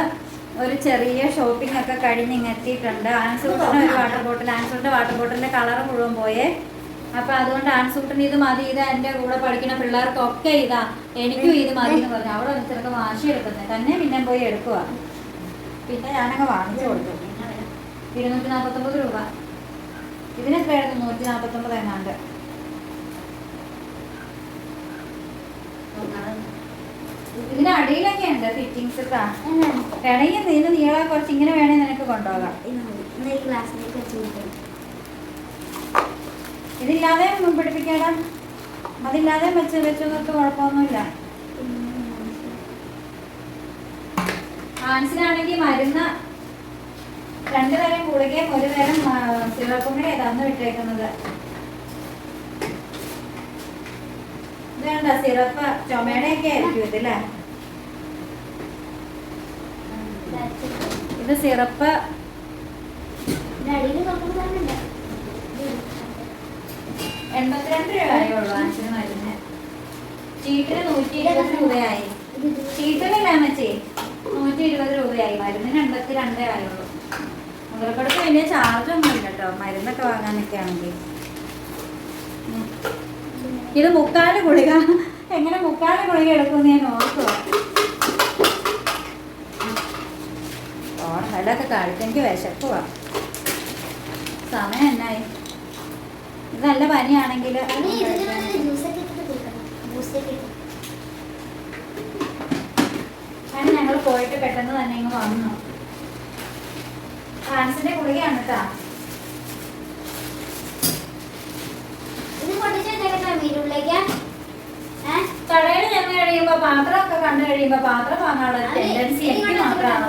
ഒരു ചെറിയ ഷോപ്പിംഗ് ഒക്കെ കഴിഞ്ഞ് ഇങ്ങ് എത്തിയിട്ടുണ്ട്. ആൻസൂട്ടിന് ഒരു വാട്ടർ ബോട്ടിൽ ആൻസൂട്ടിന്റെ വാട്ടർ ബോട്ടിലിന്റെ കളർ മുഴുവൻ പോയേ. അപ്പൊ അതുകൊണ്ട് ആൻസൂട്ടിന് ഇത് മതി ഇത് എന്റെ കൂടെ പഠിക്കുന്ന പിള്ളേർക്കൊക്കെ ഇതാ എനിക്കും ഇത് മതി എന്ന് പറഞ്ഞു. അവിടെ വന്ന് വാശി എടുക്കുന്നത് തന്നെ പിന്നെ പോയി എടുക്കുക പിന്നെ ഞാനങ്ങ് വാങ്ങിച്ചു കൊടുത്തു.
ഇരുന്നൂറ്റി നാൽപ്പത്തി
ഇരുന്നൂറ്റി നാൽപ്പത്തൊമ്പത് രൂപ ഇതിനെത്രയായിരുന്നു നൂറ്റി നാൽപ്പത്തൊമ്പത് എങ്ങാണ്ട്. ഇതിന്റെ അടിയിലൊക്കെ ഉണ്ട് ഫിറ്റിങ്സ് ഇട്ടാ. വേണമെങ്കിൽ നീന്ന് നീളെ കുറച്ച് ഇങ്ങനെ വേണേ നിനക്ക് കൊണ്ടുപോകാം. ഇതില്ലാതെ പിടിപ്പിക്കാടാ. അതില്ലാതെ വെച്ച് വെച്ച് നിർത്ത് കുഴപ്പമൊന്നുമില്ല. ആൻസിനാണെങ്കിൽ മരുന്ന് രണ്ടു തരം ഗുളികയും ഒരു തരം സിറപ്പും കൂടെ തന്നു വിട്ടേക്കുന്നത്. ഇത് സിറപ്പ് ചുമയുടെയൊക്കെ ആയിരിക്കും ഇതല്ലേ ഇത് സിറപ്പ്. എൺപത്തിരണ്ട് രൂപയുള്ളൂ ചീട്ടിന് നൂറ്റി ഇരുപത് രൂപയായി. ചീട്ടിലല്ല അമ്മച്ചി? നൂറ്റി ഇരുപത് രൂപയായി. മരുന്നിന് എൺപത്തിരണ്ടേ ആയുള്ളൂ. മുതലക്കടുത്ത് വലിയ ചാർജ് ഒന്നും ഇല്ല കേട്ടോ മരുന്നൊക്കെ വാങ്ങാനൊക്കെ ആണെങ്കിൽ. ഇത് മുക്കാൽ ഗുളിക. എങ്ങനെ മുക്കാൽ ഗുളിക എടുക്കുമെന്ന് ഞാൻ ഓർക്കുക അതൊക്കെ കഴിച്ചെനിക്ക് വിശക്കുവാ. സമയം എന്നായി? ഇത് നല്ല പനിയാണെങ്കിൽ ഞങ്ങൾ പോയിട്ട് പെട്ടെന്ന് തന്നെ ഇങ്ങ് വന്നു. ഫ്രാൻസിന്റെ ഗുളികയാണ് കേട്ടാ
ഇത് പൊട്ടിച്ചേക്കാം വീടുള്ളിലേക്ക് ഏഹ്
കടയിൽ ചെന്ന് കഴിയുമ്പോ പാത്രമൊക്കെ കണ്ടു കഴിയുമ്പോ പാത്രം വാങ്ങാനുള്ള ടെൻഡൻസി എനിക്ക് മാത്രമാണോ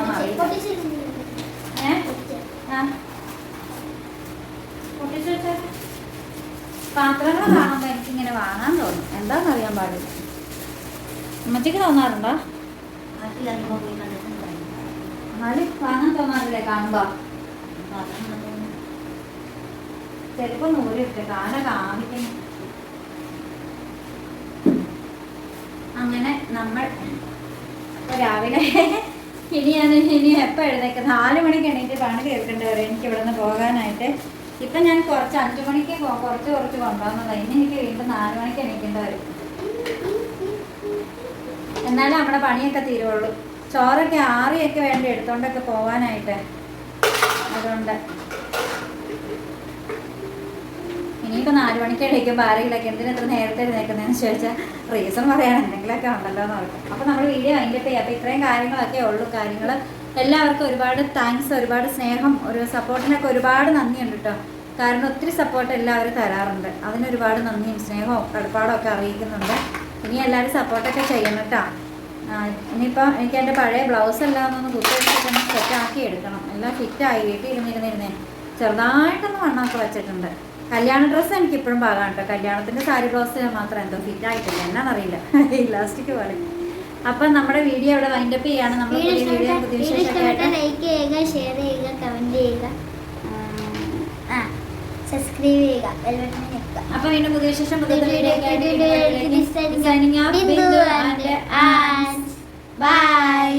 പാത്രങ്ങൾ കാണുമ്പോ എനിക്ക് ഇങ്ങനെ വാങ്ങാൻ തോന്നും. എന്താന്ന് അറിയാൻ പാടില്ല. അമ്മച്ചിക്ക് തോന്നാറുണ്ടോ? വാങ്ങാൻ തോന്നാറില്ലേ കാണുമ്പോ? ചിലപ്പോ നൂലിട്ട് കാല കാണിക്കുന്നു. അങ്ങനെ നമ്മൾ രാവിലെ രാവിലെ ഞാൻ ഇനി എപ്പോൾ എഴുന്നേക്കുന്നത് നാല് മണിക്ക് എണീറ്റ് പണി കേൾക്കേണ്ടി വരും. എനിക്ക് ഇവിടെ നിന്ന് പോകാനായിട്ട്. ഇപ്പം ഞാൻ കുറച്ച് അഞ്ച് മണിക്ക് കുറച്ച് കുറച്ച് കൊണ്ടുവന്നതാണ് ഇനി എനിക്ക് വീണ്ടും നാല് മണിക്ക് എണീക്കേണ്ടി വരും. എന്നാലും നമ്മുടെ പണിയൊക്കെ തീരുള്ളൂ ചോറൊക്കെ ആറിയൊക്കെ വേണ്ടി എടുത്തോണ്ടൊക്കെ പോകാനായിട്ട്. അതുകൊണ്ട് ഇനിയിപ്പോ നാല് മണിക്ക് എഴുതിക്കുമ്പോൾ ആരെങ്കിലൊക്കെ എന്തിനാ എത്ര നേരത്തെ എഴുന്നേക്കുന്നതെന്ന് ചോദിച്ചാൽ റീസൺ പറയാൻ എന്തെങ്കിലുമൊക്കെ ഉണ്ടല്ലോ എന്ന് ഓർക്കും അപ്പോൾ നമ്മൾ വീഡിയോ അതിന്റെ പേ അപ്പോൾ ഇത്രയും കാര്യങ്ങളൊക്കെ ഉള്ളൂ. കാര്യങ്ങൾ എല്ലാവർക്കും ഒരുപാട് താങ്ക്സ് ഒരുപാട് സ്നേഹം ഒരു സപ്പോർട്ടിനൊക്കെ ഒരുപാട് നന്ദിയുണ്ട് കേട്ടോ കാരണം ഒത്തിരി സപ്പോർട്ട് എല്ലാവരും തരാറുണ്ട്. അതിന് ഒരുപാട് നന്ദിയും സ്നേഹവും കടപ്പാടും ഒക്കെ അറിയിക്കുന്നുണ്ട്. ഇനി എല്ലാവരും സപ്പോർട്ടൊക്കെ ചെയ്യണം കേട്ടോ ഇനിയിപ്പോൾ എനിക്ക് എന്റെ പഴയ ബ്ലൗസ് എല്ലാം ഒന്ന് കുത്തിവെച്ചിട്ടൊന്ന് സെറ്റാക്കി എടുക്കണം. എല്ലാം ഫിറ്റായി വീട്ടിൽ ഇരുന്നിരുന്നിരുന്നേ ചെറുതായിട്ടൊന്ന് വണ്ണമൊക്കെ വെച്ചിട്ടുണ്ട്. കല്യാണ ഡ്രസ്സ് എനിക്ക് ഇപ്പോഴും പാകാണ് കേട്ടോ കല്യാണത്തിന്റെ സാരി ബ്ലൗസ് മാത്രം. എന്തോ ഫിറ്റ് ആയിട്ടില്ല. എന്നാണെന്നറിയില്ല ഇലാസ്റ്റിക് പോലെ. അപ്പം നമ്മുടെ വീഡിയോ ഇവിടെ വൈൻഡപ്പ് ചെയ്യാണ്. നമ്മൾ
ലൈക്ക് ചെയ്യുക ഷെയർ ചെയ്യുക കമന്റ് ചെയ്യുക. സബ്സ്ക്രൈബ് ചെയ്യുക.
അപ്പൊ വീണ്ടും പുതിയ ശേഷം പുതിയ ബൈ.